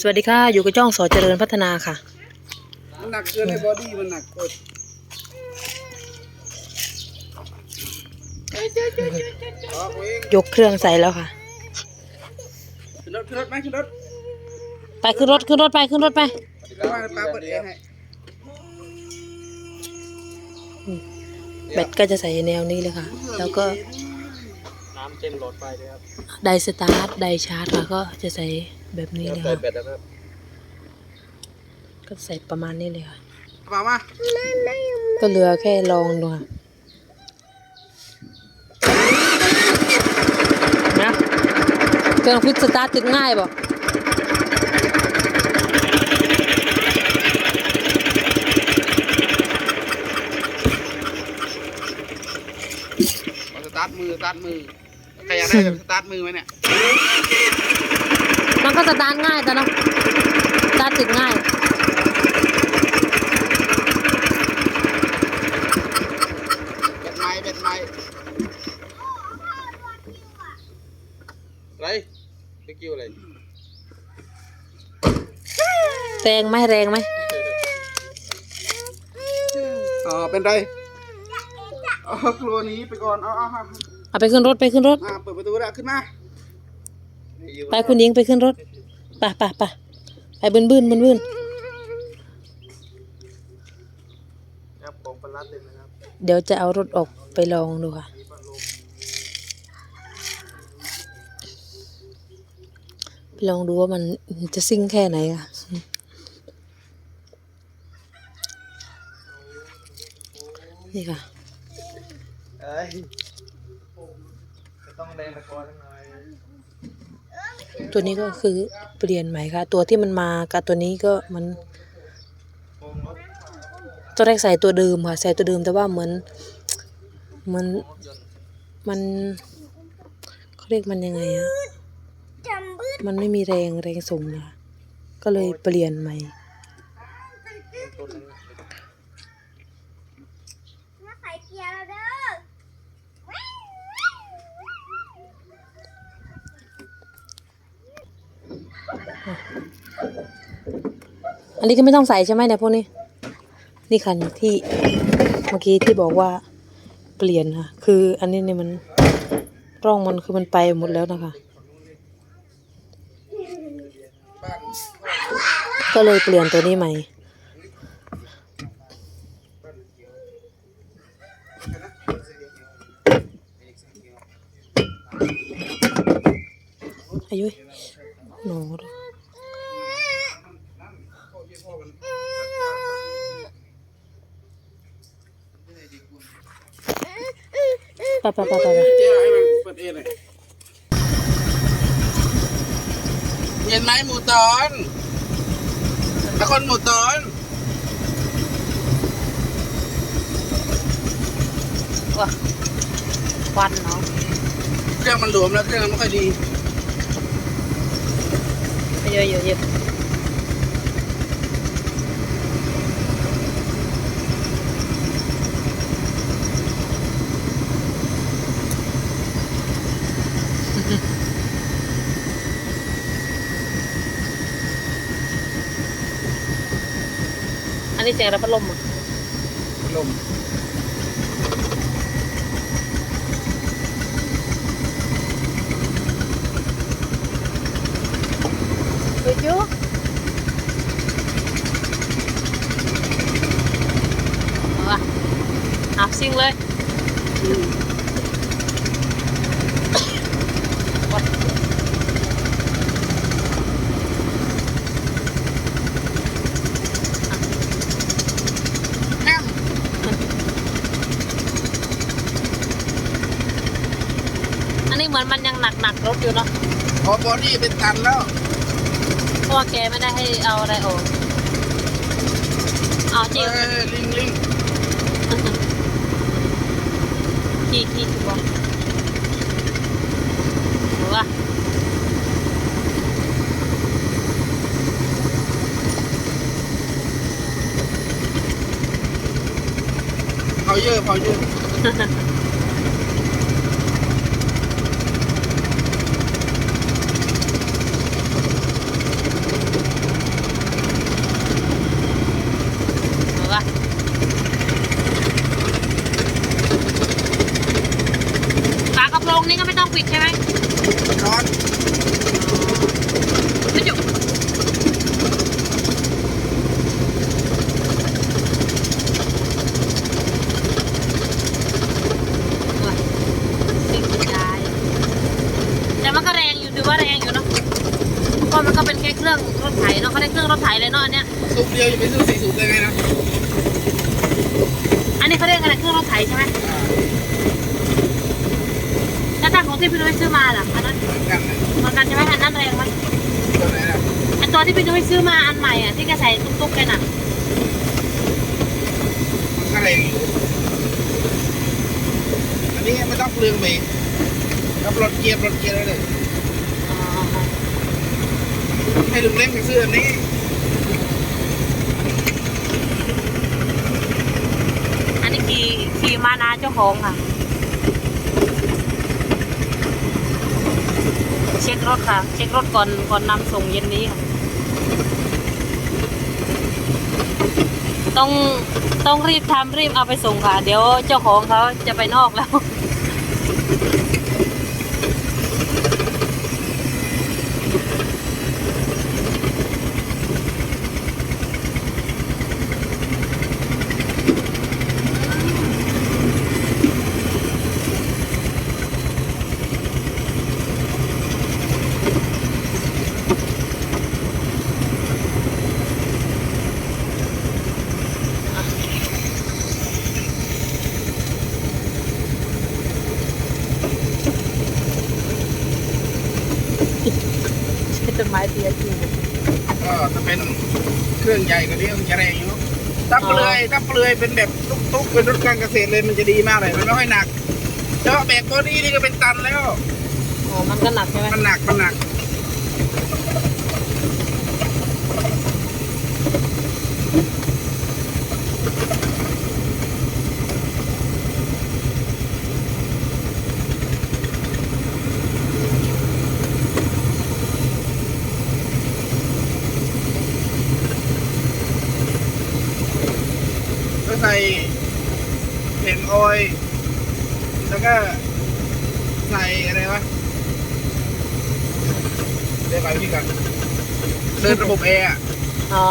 สวัสดีค่ะ อยู่กับจ้องสอเจริญพัฒนาค่ะ มันหนักเกินในบอดี้มันหนักกดออกเองยกเครื่องใส่แล้วค่ะ ขึ้นรถขึ้นรถไหมขึ้นรถไปขึ้นรถขึ้นรถไปขึ้นรถไป แล้วว่าป้าเปิดแอร์ให้แบตก็จะใส่แนวนี้เลยค่ะ แล้วก็ น้ำเต็มหลอดไฟเลยครับไดสตาร์ทไดชาร์จค่ะก็จะใส่แบบนี้เลยใส่ค่ะแบตแล้วครับก็ใส่ประมาณนี้เลยค่ะมามาก็เหลือแค่ลองดูค่ะนะเครื่องฟิตสตาร์ทติดง่ายบ่เอาสตาร์ทมือสตาร์ทมือ ใครอยากได้แบบสตาร์ทมือไหมเนี่ย มันก็สตาร์ทง่ายแต่เนาะสตาร์ทติดง่ายแบตไม้แบตไม้อะไรตะกิ้วอะไรแรงไหมแรงไหมอ๋อเป็นไรเอาครัวหนี้ไปก่อนเอาเอาเอา เอาไปขึ้นรถไปขึ้นรถ อ่าเปิดประตูแล้วขึ้นมาไปคุณหญิงไปขึ้นรถไปไปไปไปบึนบึนบึนบึนครับผมปลาร้าเต็มนะครับเดี๋ยวจะเอารถออกไปลองดูค่ะ ไปลองดูว่ามันจะซิ่งแค่ไหนค่ะ นี่ค่ะ เอ้ยจะ ต้องแรงตะกอนหน่อยตัวนี้ก็คือเปลี่ยนใหม่ค่ะ ตัวที่มันมากับตัวนี้ก็มันตัวแรกใส่ตัวเดิมค่ะ ใส่ตัวเดิมแต่ว่าเหมือนเหมันมันเขาเรียกมันยังไงอะมันไม่มีแรงแรงส่งนะก็เลยเปลี่ยนใหม่ มาใส่เกียร์แล้วเด้อ อันนี้ก็ไม่ต้องใส่ใช่ไหมเนี่ยพวกนี้ นี่คันที่เมื่อกี้ที่บอกว่าเปลี่ยนค่ะ คืออันนี้เนี่ยมันร่องมันคือมันไปหมดแล้วนะคะ ก็เลยเปลี่ยนตัวนี้ใหม่อายุหนูด้วย ไปไปไปไปไปเจ๊ให้มันเปิดเองเลยเห็นไหมหมูตอนนครหมูตอนว้าควันเนาะเครื่องมันหลวมแล้วเครื่องมันไม่ค่อยดีเยอะเยอะเยอะ นนี้เสียงระพัดลมอะลมเฮ้ยยูเอาละอาบซิ่งเลยวัด แอม อันนี้เหมือนมันยังหนักหนักๆรถอยู่เนาะ พ อบอดี้เป็นตันแล้วเพราะว่าแกไม่ได้ให้เอาอะไรออกเอาจริเอ้งยลิงลิงขี่ขี่ถูกป่ะหรือว่าเผาเยอะเผาเยอะ ปิดใช่ไหมร้อนไม่จุสิ่งสุดท้ายแต่มันก็แรงอยู่ถือว่าแรงอยู่เนาะเพราะมันก็เป็นแค่เครื่องรถไถเนาะเขาได้เครื่องรถไถเลยเนาะอันเนี้ยสูบเดียวอยู่เป็นสูบสี่สูบได้ไงนะอันนี้เขาเรียกอะไรเครื่องรถไถใช่ไหม แล้วถ้าของที่พี่นุ้ยซื้อมาล่ะอันนั้นกันนะเหมือนกันใช่ไหมอันนั้นแรงไหมตัวไหนนะอันตัวที่พี่นุ้ยซื้อมาอันใหม่อะที่แกใส่ตุ๊กๆกันอะมันก็แรงอยู่อันนี้ไม่ต้องเปลืองเบรกกับรถเกียร์รถเกียร์ได้เลย อ๋อให้ลุงเล่นกับเสื้ออันนี้อันนี้ขี่ขี่มานาเจ้าของค่ะ ช็ครถค่ะ เช็ครถก่อนก่อนนำส่งเย็นนี้ค่ะต้องต้องรีบทำรีบเอาไปส่งค่ะ เดี๋ยวเจ้าของเขาจะไปนอกแล้ว ใช้ต้นไม้เตียจริง ก็ถ้า เป็นเครื่องใหญ่กว่านี้มันจะแรงอยู่ถ้าเปลือยถ้าเปลือยเป็นแบบตุ๊กๆเป็นรถการเกษตรเลยมันจะดีมากเลยมันไม่ค่อยหนักเจาะแบกบอดี้นี่ก็เป็นตันแล้ว อ๋อ มันก็หนักใช่ไหมมันหนักมันหนัก ใส่เห็นออยแล้วก็ใส่อะไรวะเรียกอะไรพี่กันเดินระบบแอร์อ๋อ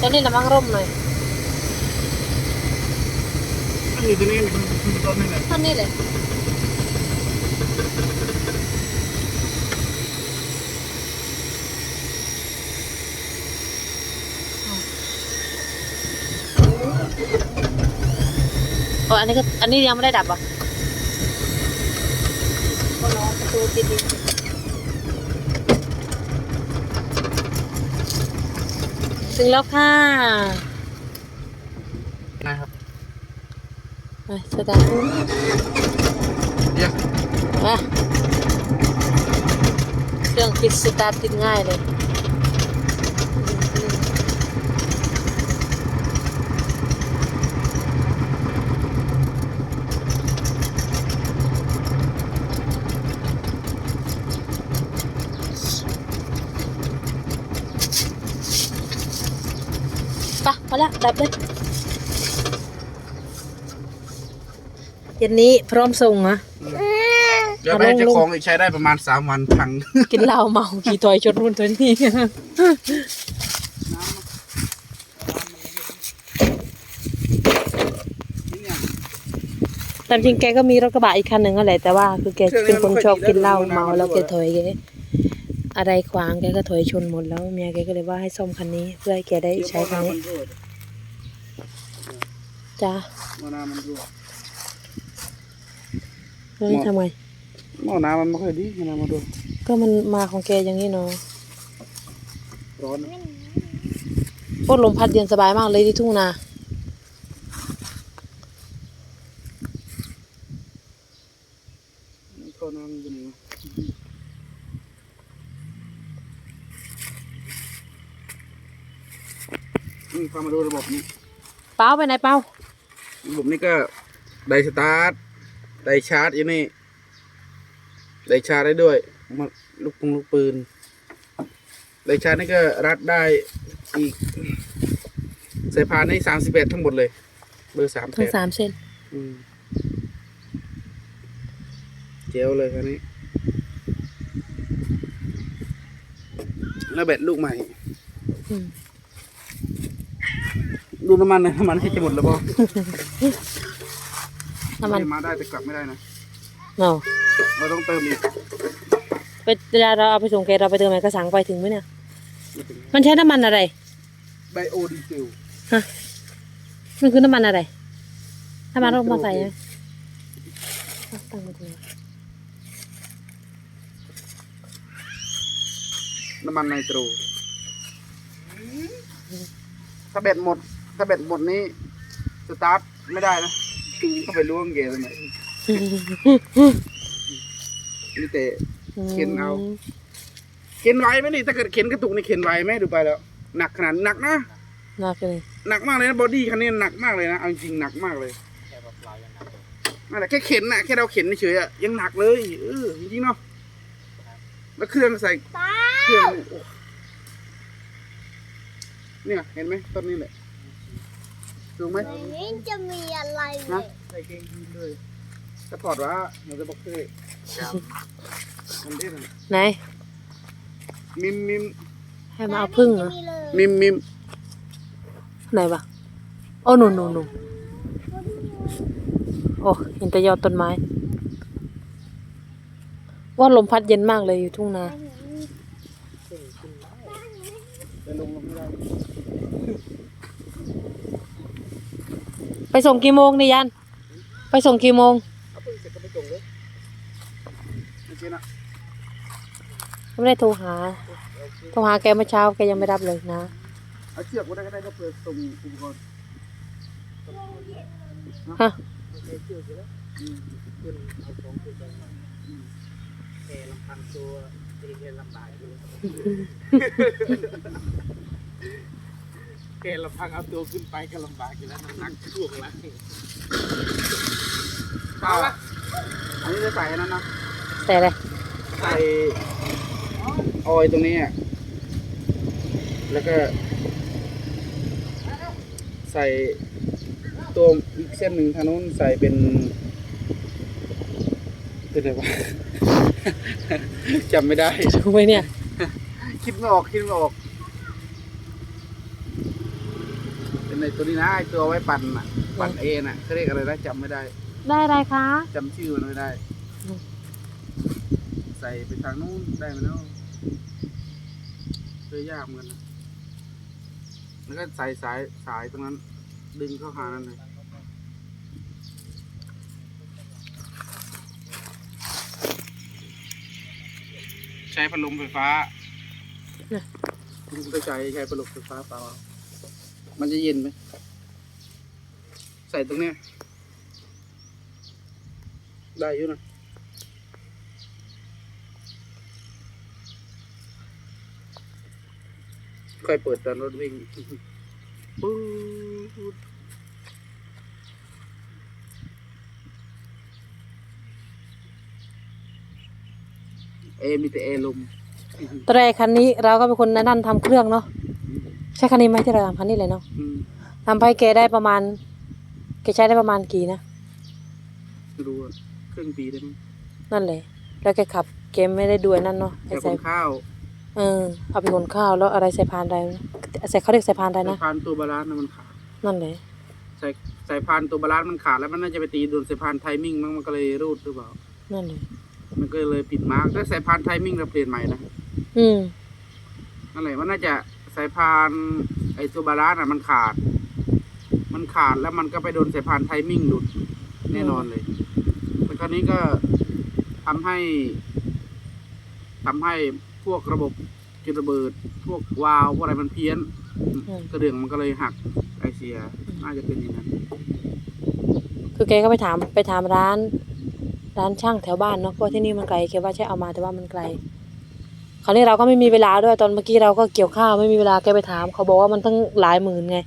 ตอนนี้ระวังร่มหน่อยมันอยู่ตรงนี้ต้นนี่แหละท่านนี้เลยโอ้อันนี้ก็อันนี้ยังไม่ได้ดับอะก็รอประตูติดอีก ถึงแล้วค่ะนะครับไปสตาร์ทเดี๋ยวมาเครื่องคิดสตาร์ทติดง่ายเลย ไปะมาแล้วดับเลยเย็นนี้พร้อมส่งนะเดี๋ยวไปให้เจ้าของอีกใช้ได้ประมาณสามวันพัง กินเหล้าเมาขี่ถอยชนรุ่นตัวนี้ ตามจริงแกก็มีรถกระบะอีกคันหนึ่งนั่นแหละแต่ว่าคือแกเป็นคนชอบกินเหล้าเมาแล้วแกถอยแก อะไรขวางแกก็ถอยชนหมดแล้วเมียแกก็เลยว่าให้ซ่อมคันนี้ เพื่อให้แกได้ใช้คันนี้จ้ามะนาวมันรั่วแล้วนี่ทำไงหม้อน้ำมันไม่ค่อยดีนะมาดูก็มันมาของแกอย่างนี้เนาะร้อนโคตรลมพัดเย็นสบายมากเลยที่ทุ่งนาเข้าน้ำอยู่ไหนวะ นี่พามาดูระบบนี้เป้าไปไหนเป้าระบบนี้ก็ไดสตาร์ทไดชาร์จอยู่นี่ไดชาร์จได้ด้วยมาลูกปงลูกปืนไดชาร์จนี่ก็รัดได้อีกสายพานนี่สามสิบเอ็ดทั้งหมดเลย เบอร์สามทั้งสามเส้นเจ๋วเลยคันนี้ แล้วแบตลูกใหม่อืม ดูน้ำมันนะน้ำมันที่จะหมดแล้วป่ะน้ำมันมาได้แต่กลับไม่ได้นะเนาะเราต้องเติมอีกไปเวลาเราเอาไปส่งแกเราไปเติมไหนกระสังไปถึงไหมเนี่ย มันใช้น้ำมันอะไร ไบโอดีเซลฮะมันคือน้ำมันอะไรน้ำมันรถมอเตอร์ไซค์ไหมอะตั้งไว้ตรงนี้น้ำมันไนโตร ถ้าแบตหมด ถ้าแบตหมดนี้ สตาร์ทไม่ได้นะต้องไปล้วงเกยร์ตรงไหนนี่แต่เข็นเอา เข็นไหวไหมนี่ถ้าเกิดเข็นกระตุกนี่เข็นไหวไหมดูไปแล้ว หนักขนาดหนักนะน่าเลยหนักมากเลยนะบอดี้คันนี้หนักมากเลยนะเอาจริงๆหนักมากเลยนั่นแหละแค่เข็นนะแค่เราเข็นเฉยๆอะยังหนักเลยเออจริงๆเนาะแล้วเครื่องใส่ป้าเครื่องโอ้ เนี่ยเห็นไหมต้นนี้แหละถูกไหมในนี้จะมีอะไรนะเนี่ยใส่เกงยีนเลยสปอร์ตวะเหมือนจะบอกเท่มันได้เลยไหนมิมมิมให้มาเอาพึ่งเหรอมีเลยมิมมิมไหนวะโอ้หนูหนูหนูโอ้เห็นแต่ยอดต้นไม้ ว่าลมพัดเย็นมากเลยอยู่ทุ่งนา จะลงลง ไปส่งกี่โมงนี่ยัน ไปส่งกี่โมงเอาพึ่งเสร็จก็ไปส่งเลยเมื่อกี้นะไม่ได้โทรหา โทรหาแกเมื่อเช้าแกยังไม่รับเลยนะ เอาเชือกก็ได้ก็ได้ก็เพื่อส่งอุปกรณ์ฮะเอืมขึ้นเอาของขึ้นไปอืมแค่ลำพังตัวเองแค่ลำบากอยู่ แค่ลำพังเอาตัวขึ้นไปก็ลำบากอยู่แล้วน้ำหนักช่วงละเอาละอันนี้จะใส่นนั้นนะแต่อะไรใส่ออยตรงนี้อะแล้วก็ ใส่ตัวอีกเส้นหนึ่งทางนู้นใส่เป็นเป็นอะไรวะจำไม่ได้ถูกไหมเนี่ย คิดไม่ออกคิดไม่ออก เป็น ในตัวนี้นะไอตัวไว้ปั่นอะปั่นเอน่ะเขาเรียกอะไรนะจำไม่ได้ได้อะไรคะจำชื่อมันไม่ได้อืมใส่ไปทางนู้นได้ไหมเนาะเจอยากเหมือนกันนะแล้วก็ใส่สายสายตรงนั้น ดึงเข้าหานั่นเลยใช้พัดลมไฟฟ้าเนี่ยคุณเข้าใจใช้พัดลมไฟฟ้าเปล่า มันจะเย็นไหม ใส่ตรงเนี้ย ได้อยู่นะค่อยเปิดตอนรถวิ่งปื๊ดเอมีแต่เอลมตอนแรกคันนี้เราก็เป็นคนนั่นทำเครื่องเนาะ ใช่คันนี้ไหมที่เราทำคันนี้เลยเนาะอืมทำให้แกได้ประมาณแกใช้ได้ประมาณกี่นะไม่รู้อะครึ่งปีได้ไหมนั่นแหละแล้วแกขับแกไม่ได้ด้วยนั่นเนาะแค่ไอ้ขใส่นข้าวเออเอาไปขนข้าวแล้วอะไรใส่พานใดนะใส่เขาเรียกใส่พานใดสานะยพานตัวบาลานซ์น่ะมันขาดนั่นแหละสายสายพานตัวบาลานซ์มันขาดแล้วมันน่าจะไปตีโดนสายพานไทมิ่งมั้งมันก็เลยรูดหรือเปล่า นั่นแหละมันก็เลยผิดมาร์กถ้าสายพานไทมิ่งเราเปลี่ยนใหม่นะอืมนั่นแหละมันน่าจะ สายพานไอตัวบาลานซ์อะมันขาด มันขาดแล้วมันก็ไปโดนสายพานไทมิ่งหลุดแน่นอนเลยแต่คราวนี้ก็ทำให้ทำให้พวกระบบจุดระเบิด พวกวาล์วพวกอะไรมันเพี้ยน กระเดื่องมันก็เลยหักไอเสีย น่าจะเป็นอย่างนั้น คือแกก็ไปถามไปถามร้าน ร้านช่างแถวบ้านเนาะเพราะที่นี่มันไกลแกว่าใช่เอามาแต่ว่ามันไกลคราวนี้เราก็ไม่มีเวลาด้วยตอนเมื่อกี้เราก็เกี่ยวข้าวไม่มีเวลาแกไปถาม เขาบอกว่ามันตั้งหลายหมื่นไง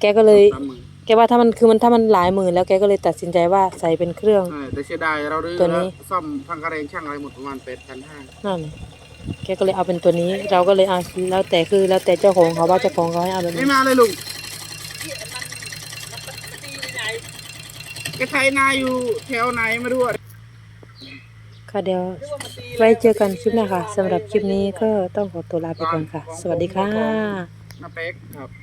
แกก็เลย สามหมื่นแกว่าถ้ามันคือมันถ้ามันหลายหมื่นแล้วแกก็เลยตัดสินใจว่าใส่เป็นเครื่อง ใช่แต่เสียดายเราดื้อตัวนี้ แล้วซ่อมทางกระเรงช่างอะไรหมดประมาณแปดพันห้านั่นแกก็เลยเอาเป็นตัวนี้ เราก็เลยเอาแล้วแต่คือแล้วแต่เจ้าของเขาว่าเจ้าของเขาให้เอาแบบไม่นี้มาเลยลุงแกไทยนาอยู่แถวไหนไม่รู้อะ ค่ะเดี๋ยวไว้เจอกันคลิปหน้าค่ะสำหรับคลิปนี้ก็ต้องขอตัวลาไปก่อนค่ะ สวัสดีค่ะนาเป๊กครับ